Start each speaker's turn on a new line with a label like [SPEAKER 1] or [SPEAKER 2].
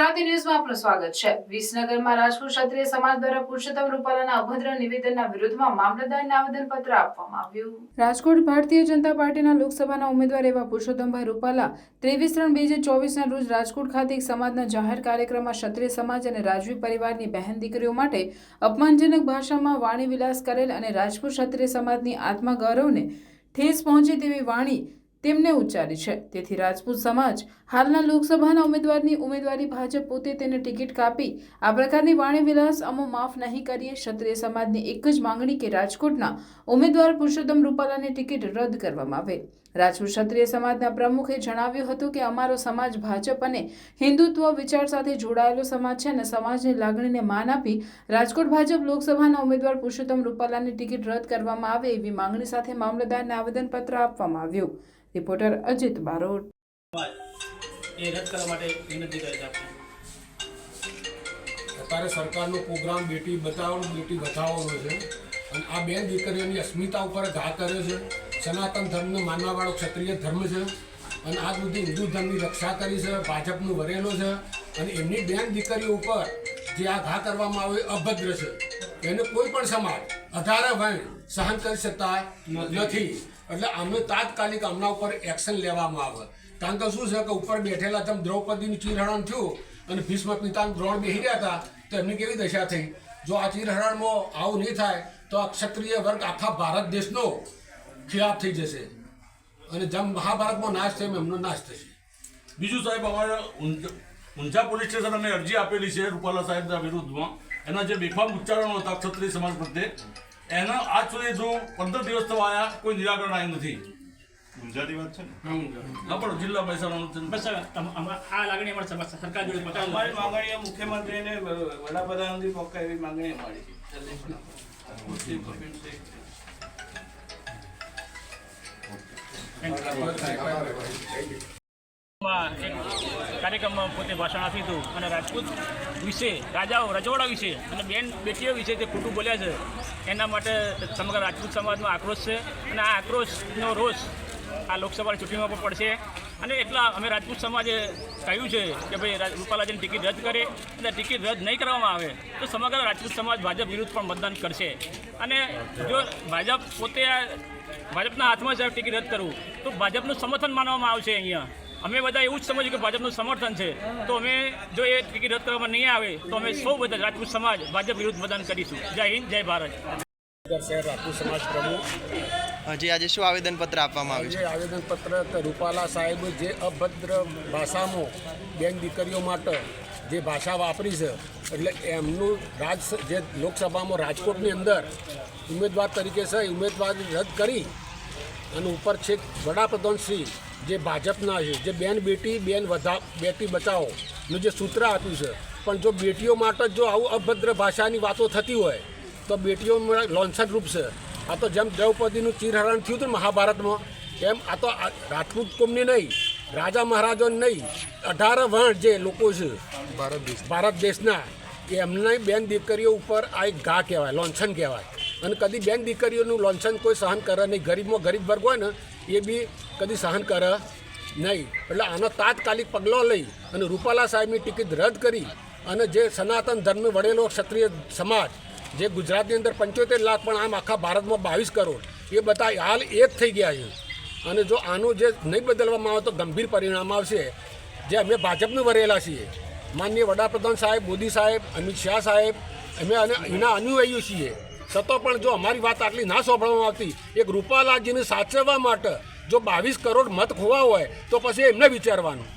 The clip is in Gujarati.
[SPEAKER 1] ગુજરાતી ન્યૂઝમાં આપનું સ્વાગત છે. વિસનગરમાં રાજપૂત ક્ષત્રિય સમાજ દ્વારા પુરુષોત્તમ રૂપાલાના અભદ્ર નિવેદનના વિરુદ્ધમાં મામલતદારને આવેદનપત્ર આપવામાં આવ્યું. રાજકોટ ભારતીય જનતા પાર્ટીના લોકસભાના ઉમેદવાર એવા પુરુષોત્તમભાઈ રૂપાલા ત્રેવીસ ત્રણ બે હજાર ચોવીસના રોજ રાજકોટ ખાતે એક સમાજના જાહેર કાર્યક્રમમાં ક્ષત્રિય સમાજ અને રાજવી પરિવારની બહેન દીકરીઓ માટે અપમાનજનક ભાષામાં વાણી વિલાસ કરેલ અને રાજપૂત ક્ષત્રિય સમાજની આત્મગૌરવને ઠેસ પહોંચે તેવી વાણી તેમને ઉચ્ચારી છે. તેથી રાજપૂત સમાજ હાલના લોકસભાના ઉમેદવારની ઉમેદવારી ભાજપ પોતે તેને ટિકિટ કાપી આ પ્રકારની વાણી વિલાસ અમો માફ નહીં કરીએ. ક્ષત્રિય સમાજની એક જ માંગણી કે રાજકોટના ઉમેદવાર પુરુષોત્તમ રૂપાલાની ટિકિટ રદ કરવામાં આવે. રાજપૂત ક્ષત્રિય સમાજના પ્રમુખે જણાવ્યું હતું કે અમારો સમાજ ભાજપ અને હિન્દુત્વ વિચાર સાથે જોડાયેલો સમાજ છે અને સમાજની લાગણીને માન આપી રાજકોટ ભાજપ લોકસભાના ઉમેદવાર પુરુષોત્તમ રૂપાલાની ટિકિટ રદ કરવામાં આવે એવી માંગણી સાથે મામલતદારને આવેદનપત્ર આપવામાં આવ્યું. રિપોર્ટર અજિત બારોટ.
[SPEAKER 2] એ રદ કરવા માટે વિનંતી કરે છે
[SPEAKER 3] અત્યારે સરકારનો પ્રોગ્રામ બેટી બચાવવાનો બેટી બચાવવાનો છે. અને આ બેન દીકરીઓની અસ્મિતા ઉપર ઘા કર્યો છે. સનાતન ધર્મને માનવાવાળો ક્ષત્રિય ધર્મ છે. અને આ સુધી હિન્દુ ધર્મની રક્ષા કરી છે, ભાજપનું વરેલો છે. અને એમની બેન દીકરીઓ ઉપર જે આ ઘા કરવામાં આવે અભદ્ર છે. એને કોઈ પણ સમાજ અઢારે વય સહન કરી શકતા નથી. એટલે અમે તાત્કાલિક આમના ઉપર એક્શન લેવામાં આવે. કારણ કે શું છે કે ઉપર બેઠેલા તમે દ્રૌપદીનું ચીરહરણ થયું અને ભીષ્મ પિતાનું દ્રોણ બેસી રહ્યા હતા, તો એમની કેવી દશા થઈ? જો આ ચીરહરણમાં આવું નહીં થાય, તો આ ક્ષત્રિય વર્ગ આખા ભારત દેશનો ખિલાફ થઈ જશે. અને જેમ મહાભારતમાં નાશ થયો એમનો નાશ થશે.
[SPEAKER 4] બીજું સાહેબ, અમારે ઊંઝા પોલીસ સ્ટેશન અમે અરજી આપેલી છે રૂપાલા સાહેબના વિરુદ્ધમાં. એના જે બેફામ ઉચ્ચારણો હતા ક્ષત્રિય સમાજ પ્રત્યે એનો આજ સુધી જો પંદર દિવસ તો આવ્યા કોઈ નિરાકરણ આવ્યું નથી.
[SPEAKER 5] ઊંઝાની વાત છે ને?
[SPEAKER 4] પણ જિલ્લા મહેસાણાનું
[SPEAKER 2] બસ આ લાગણી અમારે સરકાર જોડે
[SPEAKER 6] અમારી માંગણીઓ મુખ્યમંત્રીને વડાપ્રધાન સુધી એવી માંગણી અમારી છે.
[SPEAKER 2] માં કાર્યક્રમમાં પોતે ભાષણ આપ્યું હતું અને રાજપૂત વિશે, રાજાઓ, રજવાડા વિશે અને બેન, બેટીઓ વિશે જે ખોટું બોલ્યા છે, એના માટે સમગ્ર રાજપૂત સમાજમાં આક્રોશ છે અને આ આક્રોશનો રોષ આ લોકસભાની ચૂંટણીમાં પણ પડશે. અને એટલા અમે રાજપૂત સમાજે કહ્યું છે કે ભાઈ રૂપાલાજીની ટિકિટ રદ કરે અને ટિકિટ રદ નહીં કરવામાં આવે તો સમગ્ર રાજપૂત સમાજ ભાજપ વિરુદ્ધ પણ મતદાન કરશે. અને જો ભાજપ પોતે ભાજપના હાથમાં છે ટિકિટ રદ કરવું તો ભાજપનું સમર્થન માનવામાં આવશે અહીંયા. અમે બધા એવું જ સમજીએ કે ભાજપનું સમર્થન છે. તો અમે જો એ ટિકિટ રદ કરવામાં નહીં આવે તો અમે સૌ બધા રાજપૂત સમાજ ભાજપ વિરુદ્ધ મતદાન કરીશું. જય હિન્દ જય ભારત.
[SPEAKER 3] શહેર રાજપૂત સમાજ પ્રમુખ.
[SPEAKER 7] હજી આજે શું આવેદનપત્ર આપવામાં આવ્યું છે?
[SPEAKER 3] આવેદનપત્ર રૂપાલા સાહેબ જે અભદ્ર ભાષામાં બેન દીકરીઓ માટે જે ભાષા વાપરી છે એટલે એમનું રાજ જે લોકસભામાં રાજકોટની અંદર ઉમેદવાર તરીકે છે ઉમેદવાર રદ કરી અને ઉપર છેક વડાપ્રધાન શ્રી જે ભાજપના છે જે બેન બેટી બેન વધા બેટી બચાવોનું જે સૂત્ર આપ્યું છે. પણ જો બેટીઓ માટે જો આવું અભદ્ર ભાષાની વાતો થતી હોય તો બેટીઓ લોન્સન રૂપ છે. આ તો જેમ દ્રૌપદીનું ચીરહરણ થયું હતું ને મહાભારતમાં એમ આ તો રાજપૂત કોમની નહીં રાજા મહારાજાને નહીં અઢાર વર્ણ જે લોકો છે ભારત દેશ ભારત દેશના એમની બેન દીકરીઓ ઉપર આ એક ઘા કહેવાય લોન્છન કહેવાય. અને કદી બેન દીકરીઓનું લોન્છન કોઈ સહન કરે નહીં. ગરીબમાં ગરીબ વર્ગ હોય ને, એ બી કદી સહન કરે નહીં. એટલે આનો તાત્કાલિક પગલો લઈ અને રૂપાલા સાહેબની ટિકિટ રદ કરી અને જે સનાતન ધર્મ વડેલો ક્ષત્રિય સમાજ, જે ગુજરાતની અંદર પંચોતેર લાખ, પણ આમ આખા ભારતમાં બાવીસ કરોડ, એ બધા હાલ એક થઈ ગયા છે. અને જો આનું જે નહીં બદલવામાં આવે તો ગંભીર પરિણામ આવશે. જે અમે ભાજપનું વરેલા છીએ. માનનીય વડાપ્રધાન સાહેબ, મોદી સાહેબ, અમિત શાહ સાહેબ, અમે એના અનુયાયીઓ છીએ. છતાં પણ જો અમારી વાત આટલી ના સાંભળવામાં આવતી, એક રૂપાલાજીને સાચવવા માટે જો બાવીસ કરોડ મત ખોવા હોય, તો પછી એમને વિચારવાનું.